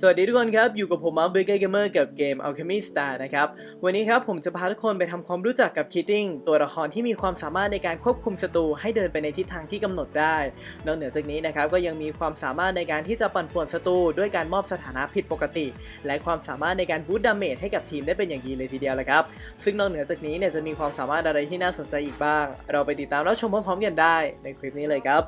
สวัสดีทุกคนครับ อยู่กับผมมาร์คเบเกอร์เกมเมอร์กับเกม Alchemy Star นะครับ วันนี้ครับผมจะพาทุกคนไปทำความรู้จักกับคิตติ้งตัวละครที่มีความสามารถในการควบคุมศัตรูให้เดินไปในทิศทางที่กำหนดได้ นอกเหนือจากนี้นะครับก็ยังมีความสามารถในการที่จะปั่นป่วนศัตรูด้วยการมอบสถานะผิดปกติ และความสามารถในการบูตดาเมจให้กับทีมได้เป็นอย่างดีเลยทีเดียวเลยครับซึ่งนอกเหนือจากนี้เนี่ยจะมีความสามารถอะไรที่น่าสนใจอีกบ้าง เราไปติดตามรับชมพร้อมๆกันได้ในคลิปนี้เลยครับ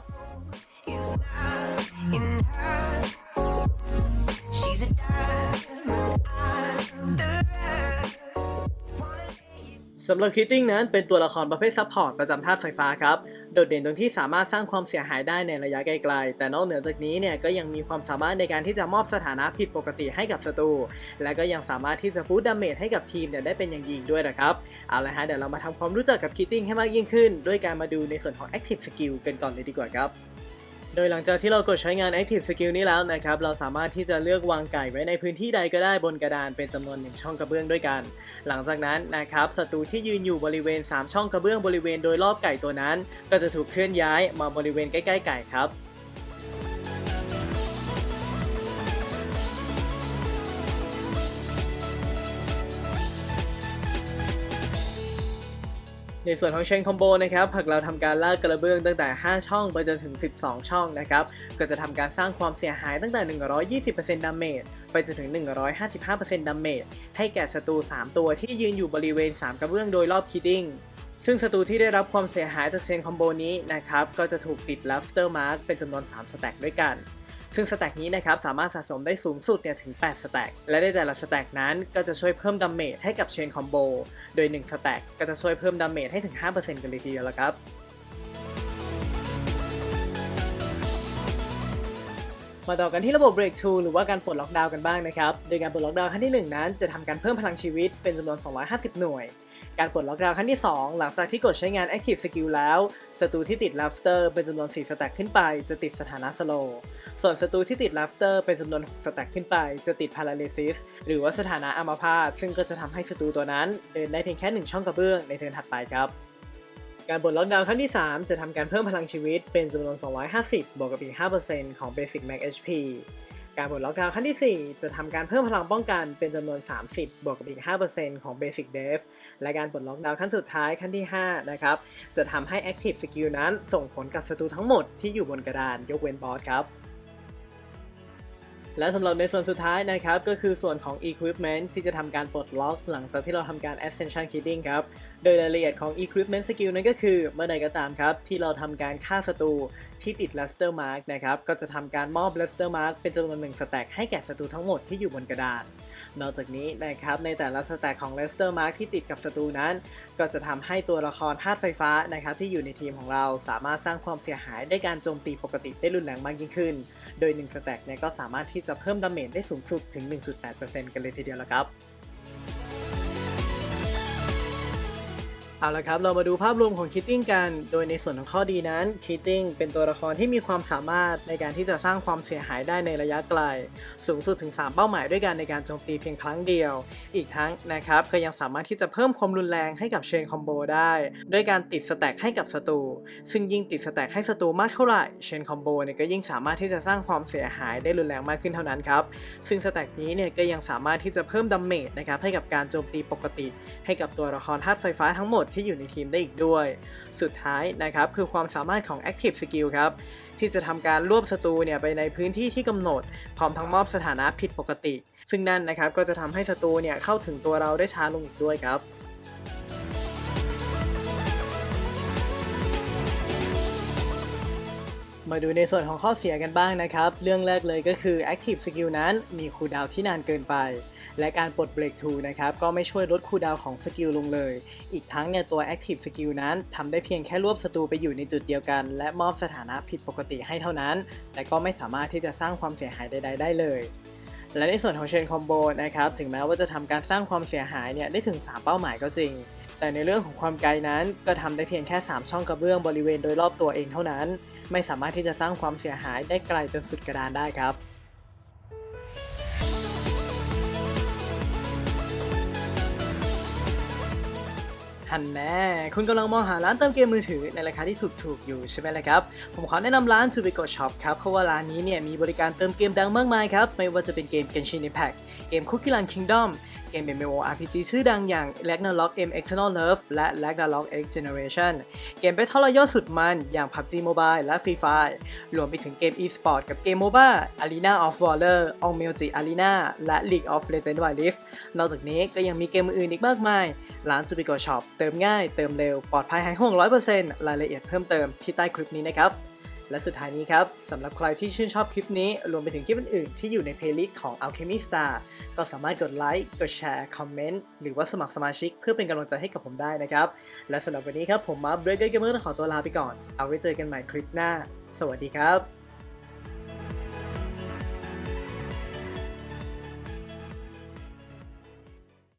สำหรับคิตติ้งนั้นเป็นตัวละครประเภทซัพพอร์ตประจำธาตุไฟฟ้าครับ โดดเด่นตรงที่สามารถสร้างความเสียหายได้ในระยะไกลๆ แต่นอกเหนือจากนี้เนี่ยก็ยังมีความสามารถในการที่จะมอบสถานะผิดปกติให้กับศัตรู และก็ยังสามารถที่จะบูตดาเมจให้กับทีมเนี่ยได้เป็นอย่างดีอีกด้วยนะครับ เอาละฮะเดี๋ยวเรามาทำความรู้จักกับคิตติ้งให้มากยิ่งขึ้น ด้วยการมาดูในส่วนของ Active Skill กันก่อนเลยดีกว่าครับ โดยหลังจากที่เรากดใช้งาน Active Skill นี้แล้วนะครับ เราสามารถที่จะเลือกวางไก่ไว้ในพื้นที่ใดก็ได้บนกระดานเป็นจำนวนหนึ่งช่องกระเบื้องด้วยกัน หลังจากนั้นนะครับศัตรูที่ยืนอยู่บริเวณ 3 ช่องกระเบื้องบริเวณโดยรอบไก่ตัวนั้น ก็จะถูกเคลื่อนย้ายมาบริเวณใกล้ ๆ ไก่ครับ ในส่วนของเชนคอมโบนะครับหากเราทำการลากกระเบื้องตั้งแต่ 5 ช่องไปจนถึง 12 ช่องนะครับก็จะทำการสร้างความเสียหายตั้งแต่ 120%ดาเมจไปจนถึง 155%ดาเมจให้แก่ศัตรู 3 ตัวที่ยืนอยู่บริเวณ 3 กระเบื้องโดยรอบคิดดิ้งซึ่งศัตรูที่ได้รับความเสียหายจากเชนคอมโบนี้นะครับก็จะถูกติด Laughter Mark เป็นจำนวน 3 สแต็กด้วยกัน ซึ่งสแต็กนี้นะครับสามารถสะสมได้สูงสุดเนี่ยถึง 8 สแต็ก และในแต่ละสแต็กนั้นก็จะช่วยเพิ่มดาเมจให้กับเชนคอมโบ โดย 1 สแต็กก็จะช่วยเพิ่มดาเมจให้ถึง 5%กันเลยทีเดียวละครับมาต่อกันที่ระบบ Break 2หรือว่าการปลดล็อกดาวน์กันบ้างนะครับ โดยการปลดล็อกดาวน์ขั้นที่ 1 นั้นจะทำการเพิ่มพลังชีวิตเป็นจำนวน 250 หน่วย การปลดล็อกดาวน์ขั้นที่ 2 หลังจากที่กดใช้งาน Active Skill แล้วศัตรูที่ติด Laughter เป็นจำนวน 4 สแต็กขึ้นไป จะติดสถานะ Slow ส่วนศัตรูที่ติด Laughter เป็นจำนวน 6 สแต็กขึ้นไป จะติด Paralysis หรือว่าสถานะอัมพาตซึ่งก็จะทำให้ศัตรูตัวนั้นเดินได้เพียงแค่ 1 ช่องกระเบื้องในเทิร์นถัดไปครับการปลดล็อกดาวน์ขั้นที่ 3 จะทำการเพิ่มพลังชีวิตเป็นจำนวน 250 บวกกับอีก 5%ของ Basic Max HP การปลดล็อกดาวน์ขั้นที่ 4 จะทำการเพิ่มพลังป้องกันเป็นจำนวน 30 บวกกับอีก 5%ของ Basic Dev และการปลดล็อกดาวน์ขั้นสุดท้ายขั้นที่ 5 นะครับ จะทำให้ Active Skill นั้นส่งผลกับศัตรูทั้งหมดที่อยู่บนกระดานยกเว้นบอสครับ และสำหรับในส่วนสุดท้ายนะครับ ก็คือส่วนของ Equipment ที่จะทำการปลดล็อกหลังจากที่เราทำการ Ascension Kidding ครับ โดยรายละเอียดของ Equipment Skill นั้นก็คือเมื่อใดก็ตามครับ ที่เราทำการฆ่าศัตรูที่ติด Luster Mark นะครับ ก็จะทำการมอบ Luster Mark เป็นจำนวนหนึ่งสแต็กให้แก่ศัตรูทั้งหมดที่อยู่บนกระดาน นอกจากนี้นะครับในแต่ละสแต็กของเลสเตอร์มาร์กที่ติดกับศัตรูนั้น ก็จะทำให้ตัวละครธาตุไฟฟ้านะครับที่อยู่ในทีมของเราสามารถสร้างความเสียหายได้การโจมตีปกติได้รุนแรงมากยิ่งขึ้น โดย1สแต็กเนี่ยก็สามารถที่จะเพิ่มดาเมจได้สูงสุดถึง 1.8%กันเลยทีเดียวละครับ เอาละครับ เรามาดูภาพรวมของคิตติ้งกัน โดยในส่วนของข้อดีนั้นคิตติ้งเป็นตัวละครที่มีความสามารถในการที่จะสร้างความเสียหายได้ในระยะไกล สูงสุดถึง 3 เป้าหมายด้วยกันในการโจมตีเพียงครั้งเดียว อีกทั้งนะครับก็ยังสามารถที่จะเพิ่มความรุนแรงให้กับเชนคอมโบได้ด้วยการติดสแต็กให้กับศัตรูซึ่งยิ่งติดสแต็กให้ศัตรูมากเท่าไหร่เชนคอมโบเนี่ยก็ยิ่งสามารถที่จะสร้างความเสียหายได้รุนแรงมากขึ้นเท่านั้นครับซึ่งสแต็กนี้เนี่ยก็ยังสามารถที่จะเพิ่มดาเมจนะครับให้กับการโจมตีปกติ ให้กับตัวละครธาตุไฟฟ้าทั้งหมดที่อยู่ในทีมได้อีกด้วย สุดท้ายนะครับคือความสามารถของ Active Skill ครับที่จะทำการรวบศัตรูเนี่ยไปในพื้นที่ที่กำหนด พร้อมทั้งมอบสถานะผิดปกติ ซึ่งนั่นนะครับก็จะทำให้ศัตรูเนี่ยเข้าถึงตัวเราได้ช้าลงอีกด้วยครับ มาดูในส่วนของข้อเสียกันบ้างนะครับ เรื่องแรกเลยก็คือ Active Skill นั้นมีคูลดาวที่นานเกินไป และการปลดเบรกทูนะครับก็ไม่ช่วยลดคูลดาวของสกิลลงเลย อีกทั้งเนี่ยตัว Active Skill นั้นทำได้เพียงแค่รวบศัตรูไปอยู่ในจุดเดียวกัน และมอบสถานะผิดปกติให้เท่านั้น แต่ก็ไม่สามารถที่จะสร้างความเสียหายใด ๆ ได้เลย และในส่วนของเชนคอมโบนะครับถึงแม้ว่าจะทำการสร้างความเสียหายเนี่ยได้ถึง 3 เป้าหมายก็จริง แต่ในเรื่องของความไกลนั้นก็ทำได้เพียงแค่ 3 ช่องกระเบื้องบริเวณโดยรอบตัวเองเท่านั้น ไม่สามารถที่จะสร้างความเสียหายได้ไกลจนสุดกระดานได้ครับันแน่คุณกำลังมองหาร้านเติมเกมมือถือในราคาที่ถูกๆอยู่ใช่ไหมล่ะครับ ผมขอแนะนำร้าน t o b i g o Shop ครับเพราะว่าร้านนี้เนี่ยมีบริการเติมเกมดังมากมายครับ ไม่ว่าจะเป็นเกม Genshin Impact เกม Cookie Run Kingdom MMORPG ชื่อดังอย่าง Ragnarok M Eternal Love และ Ragnarok X Generation เกม Battle Royale สุดมันอย่าง PUBG Mobile และ Free Fire รวมไปถึงเกม e-sport กับเกม MOBA Arena of Valor o n m e l j i Arena และ League of Legends Wild Rift นอกจากนี้ก็ยังมีเกมอื่นอีกมากมาย ร้าน t o b i g o Shop เติมง่าย เติมเร็ว ปลอดภัยหายห่วง 100%รายละเอียดเพิ่มเติมที่ใต้คลิปนี้นะครับ และสุดท้ายนี้ครับสำหรับใครที่ชื่นชอบคลิปนี้ รวมไปถึงคลิปอื่นๆที่อยู่ในเพลย์ลิสต์ของ Alchemy Star ก็สามารถกดไลค์กดแชร์คอมเมนต์หรือว่าสมัครสมาชิกเพื่อเป็นกำลังใจให้กับผมได้นะครับ และสำหรับวันนี้ครับผมมาเบรกเกอร์เกมเมอร์ขอตัวลาไปก่อน เอาไว้เจอกันใหม่คลิปหน้า สวัสดีครับ